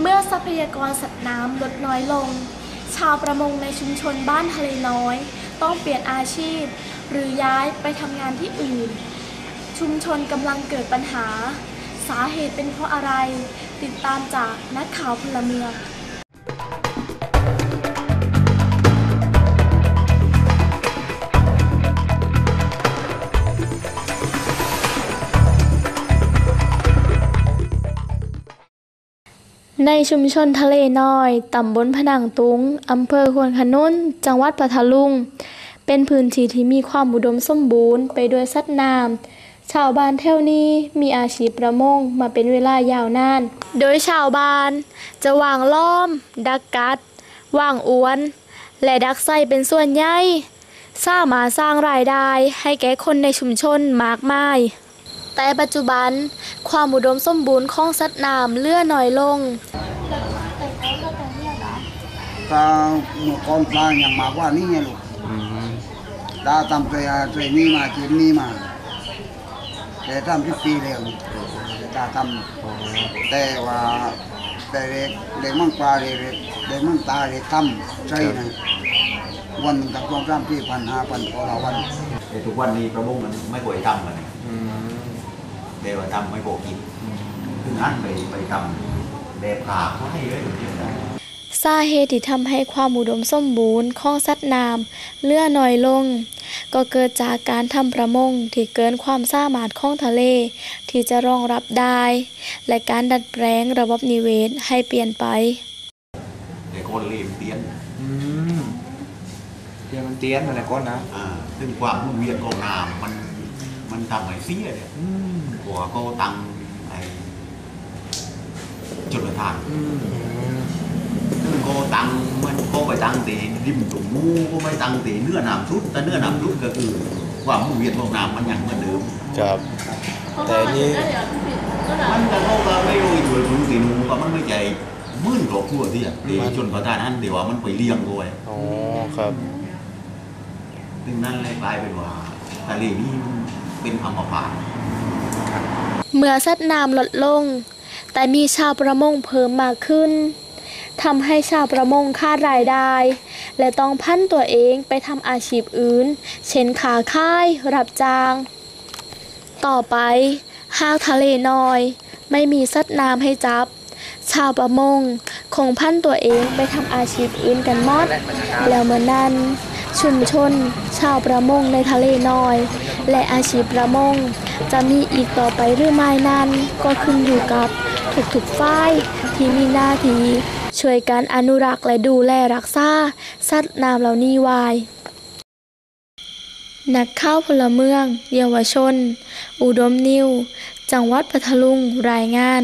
เมื่อทรัพยากรสัตว์น้ำลดน้อยลง ชาวประมงในชุมชนบ้านทะเลน้อย ต้องเปลี่ยนอาชีพ หรือย้ายไปทำงานที่อื่น ชุมชนกำลังเกิดปัญหา สาเหตุเป็นเพราะอะไร ติดตามจากนักข่าวพลเมือง ในชุมชนทะเลน้อย ตำบลพนังตุง อำเภอควนขนุน จังหวัดปัทลุง เป็นพื้นที่ที่มีความอุดมสมบูรณ์ไปด้วยสัตว์น้ำชาวบ้านแถวนี้มีอาชีพประมงมาเป็นเวลายาวนาน โดยชาวบ้าน จะวางล้อม ดักกัดวางอวน และดักไส้เป็นส่วนใหญ่สามารถสร้างรายได้ให้แก่คนในชุมชนมากมาย แต่ปัจจุบัน ความอุดมสมบูรณ์ของสัตว์น้ำเลื่อน้อยลง ถ้าเมื่อก่อนปลาอย่างมากกว่านี้ไงลูกตาทำเคยอาเคยมีมาจีนมีมา แต่ทำที่ปีเดียวแต่ตาทำแต่ว่าแต่เด็กเด็กมั่งปลาเด็กเด็กมั่งตาเด็กทำใช่นะวันหนึ่งกับสองสามที่พันห้าพันพอละวันแต่ทุกวันนี้ประมงมันไม่ป่วยทำมันเดี๋ยวทำไม่โกกินถึงอันไปไปทำแบบขาให้เลยถึงจะได้ สาเหตุที่ทำให้ความอุดมสมบูรณ์ของสัตว์น้ำเลื่อน้อยลง ก็เกิดจากการทำประมงที่เกินความสามารถของทะเล ที่จะรองรับได้ และการดัดแปลงระบบนิเวศให้เปลี่ยนไปแต่คนเรียนเตียนอืมเดี๋ยวมันเตี้ยนอะไรก้อนนะอ่าซึ่งความมุ่งเวียนของน้ำมันมันทำให้เสียเนี่ยอืมหัวก็ตังไอ้จุดทางอืมซึ่ง ก็ตังมันก็ไปตังตีริมตุ่มมูก็ไม่ตังตีเนื้อน้ำชุดแต่เนื้อน้ำชุดก็คือความมุ่งเวียนของน้ำมันยังเหมือนเดิมครับ แต่นี่มันก็เขาก็ไม่รู้อยู่ถึงตีนูก็มันไม่ใจมื่นกรอบทั่วที่อะที่จนประธานนั้นเดี๋ยวว่ามันไปเลี้ยงด้วยอ๋อครับซึ่งนั่นเลยกลายเป็นว่าทะเลนี่มันเป็นอัมพาตเมื่อสัตว์น้ำลดลง แต่มีชาวประมงเพิ่มมากขึ้น ทำให้ชาวประมงขาดรายได้ และต้องพันตัวเองไปทำอาชีพอื่น เช่นขาค่าย รับจ้าง ต่อไปหากทะเลน้อย ไม่มีสัตว์น้ำให้จับ ชาวประมงคงพันตัวเองไปทำอาชีพอื่นกันหมด แล้วเมื่อนั้น ชุมชน ชาวประมงในทะเลน้อย และอาชีพประมง จะมีอีกต่อไปหรือไม่นั้น ก็ขึ้นอยู่กับทุกๆฝ่ายที่มีหน้าที่ ช่วยกันอนุรักษ์และดูแลรักษาสัตว์น้ำเหล่านี้ไว้นักข้าวพลเมือง เยาวชน อุดมนิว จังหวัดพัทลุง รายงาน